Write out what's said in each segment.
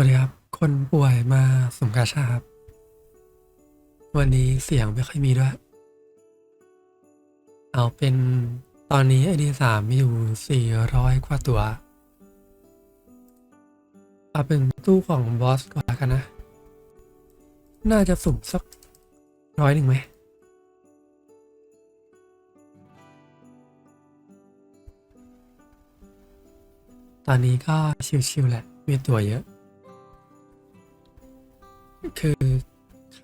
วัสดีครับ คนป่วยมาสมกาชาครับ วันนี้เสียงไม่ค่อยมีด้วย เอาเป็นตอนนี้ไอดีสามมีอยู่สี่ร้อยกว่าตัว เอาเป็นตู้ของบอสก่อนกันนะ น่าจะสุ่มสักร้อยหนึ่งไหม ตอนนี้ก็ชิวๆแหละ มีตัวเยอะ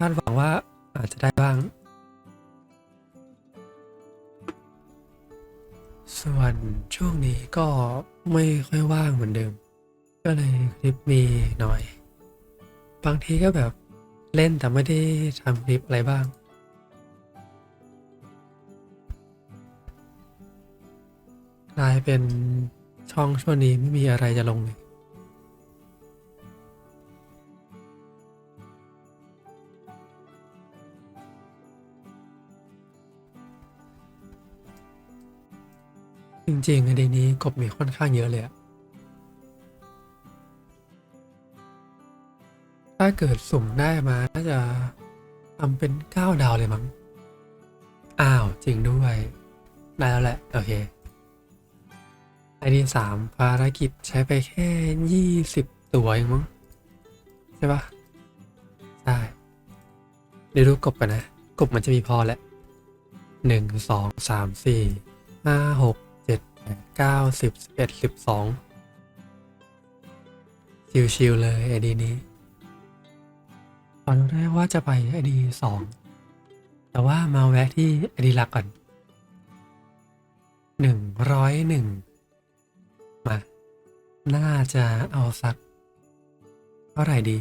าดหวังว่าอาจจะได้บ้าง ส่วนช่วงนี้ก็ไม่ค่อยว่างเหมือนเดิม ก็เลยคลิปมีน้อย บางทีก็แบบเล่นแต่ไม่ได้ทำคลิปอะไรบ้าง กลายเป็นช่องช่วงนี้ไม่มีอะไรจะลงเลย จริงๆไอเดียนี้กบมีค่อนข้างเยอะเลยอะถ้าเกิดสุ่มได้มาน่าจะทำเป็นเก้าดาวเลยมั้ง อ้าว จริงด้วย ได้แล้วแหละ โอเคไอดีสามภารกิจใช้ไปแค่ยี่สิบตัวเองมั้ง ใช่ปะใช่เดี๋ยวดูกบกันนะ กบมันจะมีพอแหละหนึ่งสองสามสี่ห้าหก เก้าสิบสิบเอ็ดสิบสองชิวๆเลยไอดีนี้ตอนแรกว่าจะไปไอดีสองแต่ว่ามาแวะที่ไอดีหลักก่อนหนึ่งร้อยหนึ่งมา น่าจะเอาสัก เท่าไหร่ดี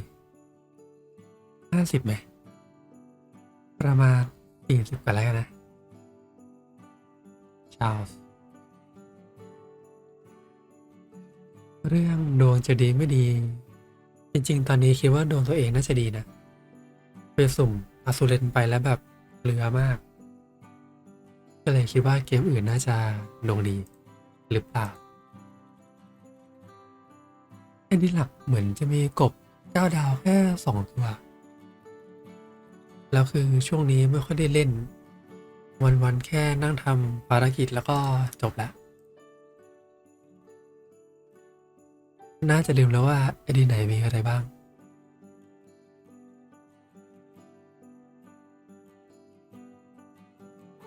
ห้าสิบไหม ประมาณสี่สิบกันแล้วกันนะชาว จะดีไม่ดี จริง ๆ ตอนนี้คิดว่าดวงตัวเองน่าจะดีนะไปสุ่มอาซูเลนไปแล้วแบบเหลือมาก ก็เลยคิดว่าเกมอื่นน่าจะดวงดีหรือเปล่าไอ้นี่หลักเหมือนจะมีกบเก้าดาวแค่สองตัว แล้วคือช่วงนี้ไม่ค่อยได้เล่น วันๆแค่นั่งทำภารกิจแล้วก็จบแล้ว น่าจะลืมแล้วว่าไอดีไหนมีอะไรบ้าง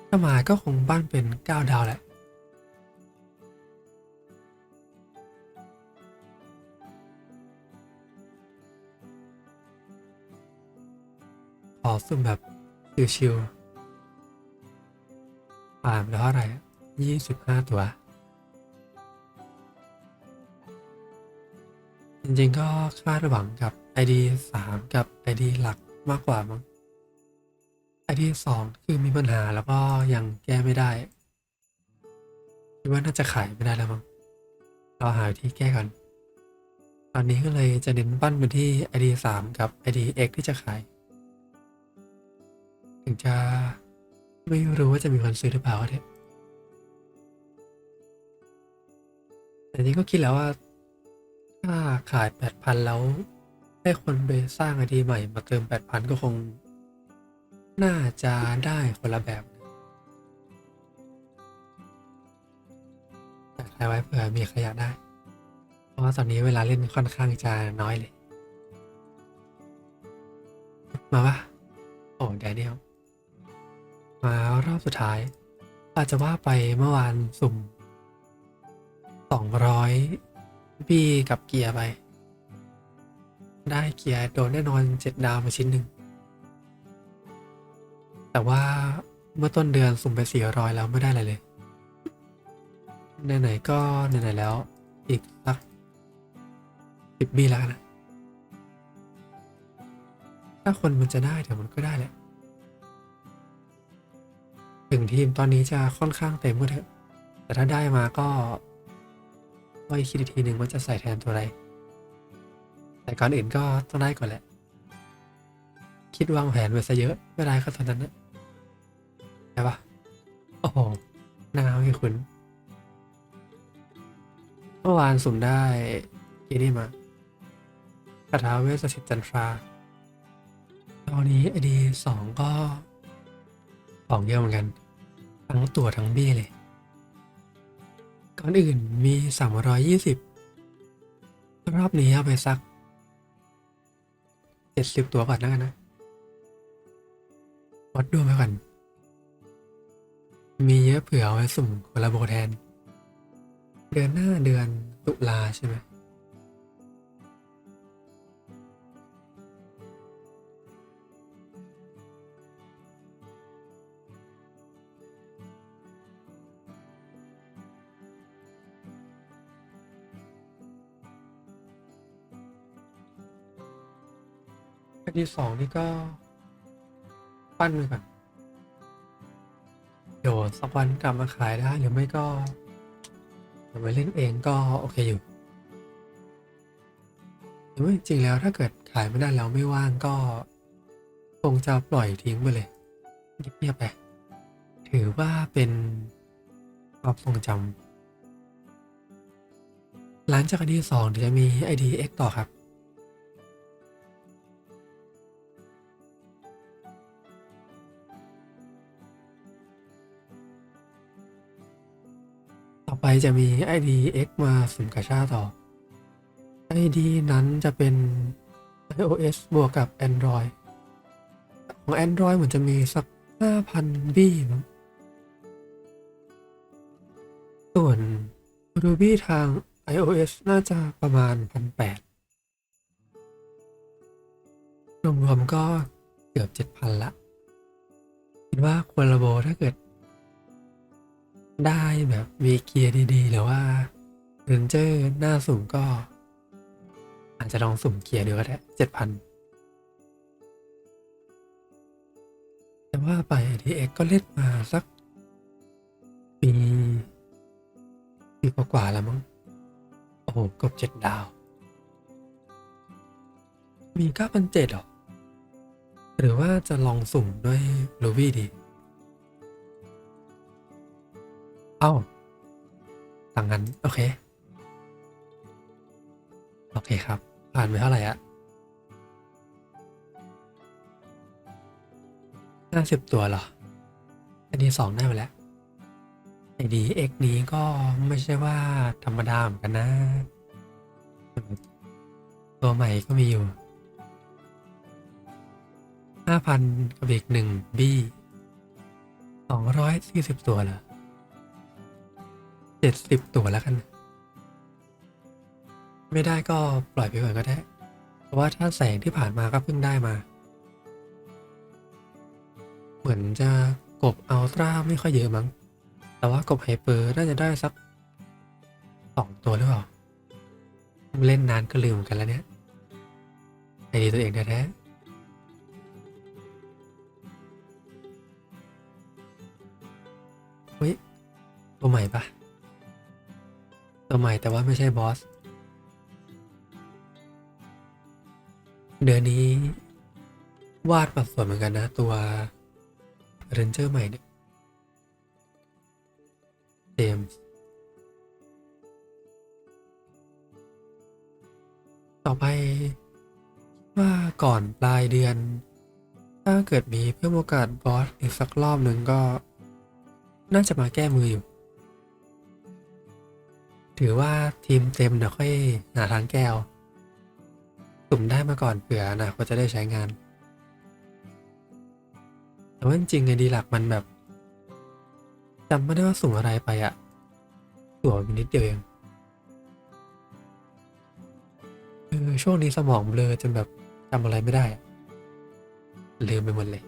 ถ้ามาก็คงบ้านเป็นเก้าดาวแหละขอสุ่มแบบชิวๆผ่านแล้วเท่าไหร่ยี่สิบห้าตัว จริงๆก็คาดหวังกับ ID 3 กับ ID หลักมากกว่ามั้ง ID 2 คือมีปัญหาแล้วก็ยังแก้ไม่ได้คิดว่าน่าจะขายไม่ได้แล้วมั้งเราหาวิธีแก้ก่อนตอนนี้ก็เลยจะเน้นปั้นไปที่ ID 3 กับ ID X ที่จะขาย ถึงจะไม่รู้ว่าจะมีคนซื้อหรือเปล่าเถอะแต่นี้ก็คิดแล้วว่า ถ้าขายแปดพันแล้วให้คนไปสร้างไอดีใหม่มาเติมแปดพันก็คง น่าจะได้คนละแบบแต่ขายไว้เผื่อมีใครอยากได้ เพราะว่าตอนนี้เวลาเล่นค่อนข้างจะน้อยเลย มาปะโอ้แดเนียลมารอบสุดท้าย อาจจะว่าไปเมื่อวานสุ่มสองร้อย บีกับเกียร์ไป ได้เกียร์โดนแน่นอนเจ็ดดาวมาชิ้นหนึ่ง แต่ว่าเมื่อต้นเดือนสุ่มไปสี่ร้อยแล้วไม่ได้อะไรเลยไหนๆก็ไหนๆแล้ว อีกสักสิบบีแล้วกันนะ ถ้าคนมันจะได้เดี๋ยวมันก็ได้แหละ ถึงทีมตอนนี้จะค่อนข้างเต็มก็เถอะ แต่ถ้าได้มาก็ ก็อีกคิดอีกทีหนึ่งว่าจะใส่แทนตัวอะไร แต่ก่อนอื่นก็ต้องได้ก่อนแหละ คิดวางแผนไว้ซะเยอะไม่ได้ก็ตอนนั้นนะใช่ปะโอ้โหหน้าไม่คุ้นเมื่อวานสุ่มได้กีนี่มาขาถาเวสสิทธิ์จันทราตอนนี้ไอดีสองก็ของเยอะเหมือนกัน ทั้งตัวทั้งบี้เลย ก่อนอื่นมี 320 รอบนี้เอาไปสัก 70 ตัวก่อนแล้วกันนะ วัดดวงไปก่อน มีเยอะเผื่อเอาไว้สุ่มคนละโบแทน เดือนหน้าเดือนตุลาใช่ไหม ที่สองนี่ก็ ปั้นไปก่อนเดี๋ยวสักวันกลับมาขายได้หรือไม่ก็เดี๋ยวไปเล่นเองก็โอเคอยู่หรือว่าจริงๆแล้วถ้าเกิดขายไม่ได้แล้วไม่ว่างก็คงจะปล่อยทิ้งไปเลยเงียบๆไปถือว่าเป็นความทรงจำหลังจากอันที่สองเดี๋ยวจะมี IDX ต่อครับ ไปจะมี ID X มาสุ่มกาชาต่อ ID นั้นจะเป็น iOS บวกกับ Android ของ Android เหมือนจะมีสัก 5,000 บี้มั้งส่วน Ruby ทาง iOS น่าจะประมาณ 1,800รวมๆก็เกือบ 7,000 ละ คิดว่าควรระโบถ้าเกิด ได้แบบมีเกียร์ดีๆ หรือว่าเรนเจอร์หน้าสุ่มก็ อาจจะลองสุ่มเกียร์ดูก็ได้เจ็ดพันแต่ว่าไป DX ก็เล่นมาสัก ปีปีกว่าๆแล้วมั้งโอ้โหกบเจ็ดดาว มีเก้าพันเจ็ดหรอ หรือว่าจะลองสุ่มด้วยลูวี่ดี เอ้าต่างกันโอเค โอเคครับ ผ่านไปเท่าไหร่อะห้าสิบตัวเหรอ อันนี้สองได้ไปแล้วไอดีเอ็กนี้ก็ไม่ใช่ว่าธรรมดาเหมือนกันนะ ตัวใหม่ก็มีอยู่ห้าพันกับอีกหนึ่งบี้สองร้อยสี่สิบตัวเหรอ จ็ดสิบตัวแล้วกัน ไม่ได้ก็ปล่อยไปก่อนก็ได้ เพราะว่าถ้าแสงที่ผ่านมาก็เพิ่งได้มา เหมือนจะกบอัลตร้าไม่ค่อยเยอะมั้ง แต่ว่ากบไฮเปอร์น่าจะได้สักสองตัวหรือเปล่า เล่นนานก็ลืมกันแล้วเนี่ยไอดีตัวเองแท้ๆเฮ้ยตัวใหม่ปะ ตัวใหม่แต่ว่าไม่ใช่บอส เดือนนี้ วาดมาสวยเหมือนกันนะ ตัวเรนเจอร์ใหม่เนี่ยเจมส์ต่อไปว่าก่อนปลายเดือน ถ้าเกิดมีเพิ่มโอกาสบอสอีกสักรอบหนึ่งก็ น่าจะมาแก้มืออยู่ ถือว่าทีมเต็มเดี๋ยวค่อยหาทางแก้ว สุ่มได้มาก่อนเผื่อนะก็จะได้ใช้งาน แต่ว่าจริงๆไอดีหลักมันแบบจำไม่ได้ว่าสุ่มอะไรไปอะตัวมีนิดเดียวเองเออช่วงนี้สมองเบลอจนแบบจำอะไรไม่ได้ลืมไปหมดเลย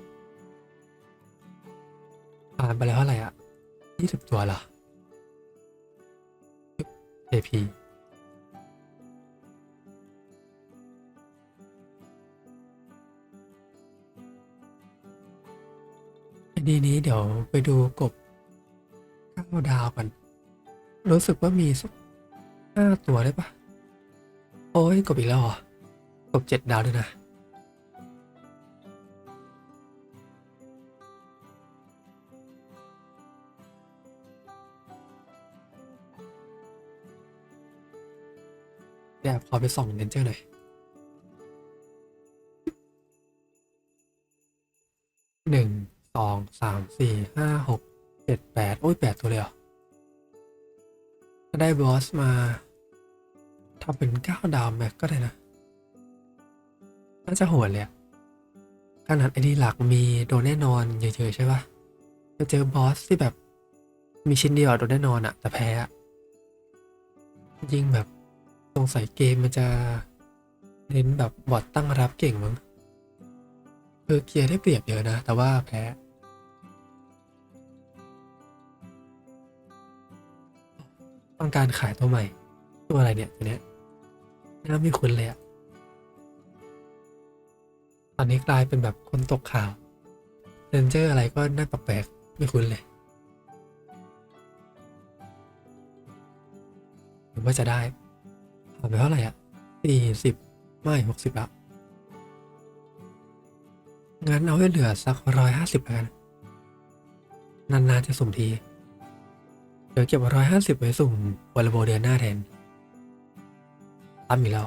ผ่านไปแล้วเท่าไหร่อะยี่สิบตัวเหรอ AP ดีนี้เดี๋ยวไปดูกบข้าดาวกัน รู้สึกว่ามีสักห้าตัวได้ปะโอ้ยกบอีกแล้วเหรอกบเจ็ดดาวด้วยนะ ขอไปส่องเดนเจอร์หน่อยหนึ่งสองสามสี่ห้าหกเจ็ดแปดโอ้ยแปดตัวเลยเหรอได้บอสมาทำเป็นเก้าดาวแม็กก็ได้นะ น่าจะโหดเลยขนาดไอดีหลักมีโดนแน่นอนเยอะๆใช่ปะจะเจอบอสที่แบบมีชิ้นเดียวโดนแน่นอนอะแต่แพ้ยิ่งแบบ งสัยเกมมันจะเน้นแบบบอทตั้งรับเก่งมั้งคือเกียร์ได้เปรียบเยอะนะ แต่ว่าแพ้ต้องการขายตัวใหม่ ตัวอะไรเนี่ยตัวเนี้ยน่าไม่คุ้นเลยอะตอนนี้กลายเป็นแบบคนตกข่าวเรนเจอร์อะไรก็น่าแปลกๆไม่คุ้นเลยหรือว่าจะได้ ผ่านไปเท่าไหร่อะสี่สิบไม่หกสิบละงั้นเอาให้เหลือสักร้อยห้าสิบแล้วกัน นานๆจะสุ่มที เดี๋ยวเก็บร้อยห้าสิบไว้สุ่มวอลโบเดือนหน้าแทนตั้มอีกแล้ว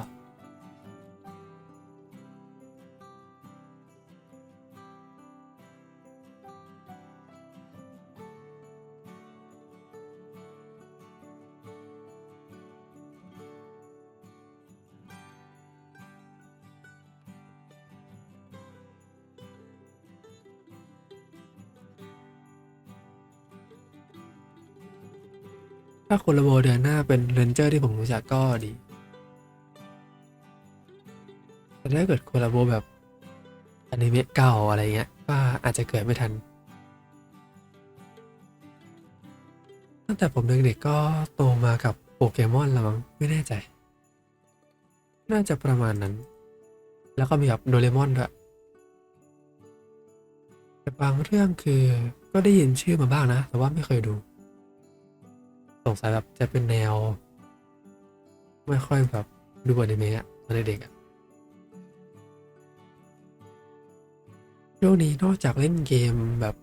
ถ้าคนละโบเดือนหน้าเป็นเรนเจอร์ที่ผมรู้จักก็ดี แต่ถ้าเกิดคนละโบแบบอนิเมะเก่าอะไรเงี้ยก็อาจจะเกิดไม่ทัน ตั้งแต่ผมเด็กๆก็โตมากับโปเกมอนละมั้งไม่แน่ใจ น่าจะประมาณนั้น แล้วก็มีแบบโดเรมอนด้วยแต่บางเรื่องคือก็ได้ยินชื่อมาบ้างนะ แต่ว่าไม่เคยดู สงสัยแบบจะเป็นแนว ไม่ค่อยแบบดูอนิเมะตอนเด็กๆอะช่วงนี้นอกจากเล่นเกมแบบ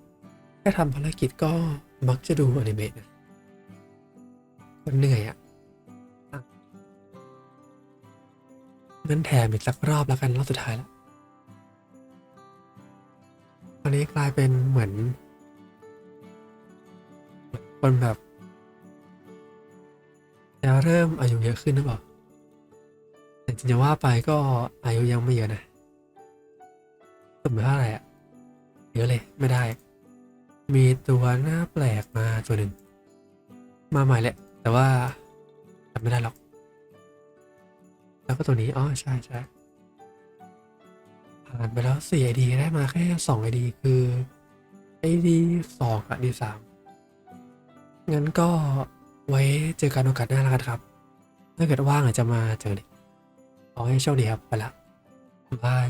แค่ทำภารกิจก็มักจะดูอนิเมะมันเหนื่อยอะอะงั้นแถมอีกสักรอบแล้วกันรอบสุดท้ายแล้วตอนนี้กลายเป็นเหมือนคนแบบ จะเริ่มอายุเยอะขึ้นหรือเปล่าแต่จริงๆว่าไปก็อายุยังไม่เยอะนะสมมติว่าอะไรอะเยอะเลยไม่ได้ มีตัวหน้าแปลกมาตัวหนึ่งมาใหม่แหละ แต่ว่าจำไม่ได้หรอก แล้วก็ตัวนี้อ๋อใช่ใช่ผ่านไปแล้วสี่ไอดีได้มาแค่สองไอดีคือไอดีสองกับไอดีสามงั้นก็ ไว้เจอกันโอกาสหน้าแล้วกันครับ ถ้าเกิดว่างอาจจะมาเจอเลยขอให้โชคดีครับ ไปละบาย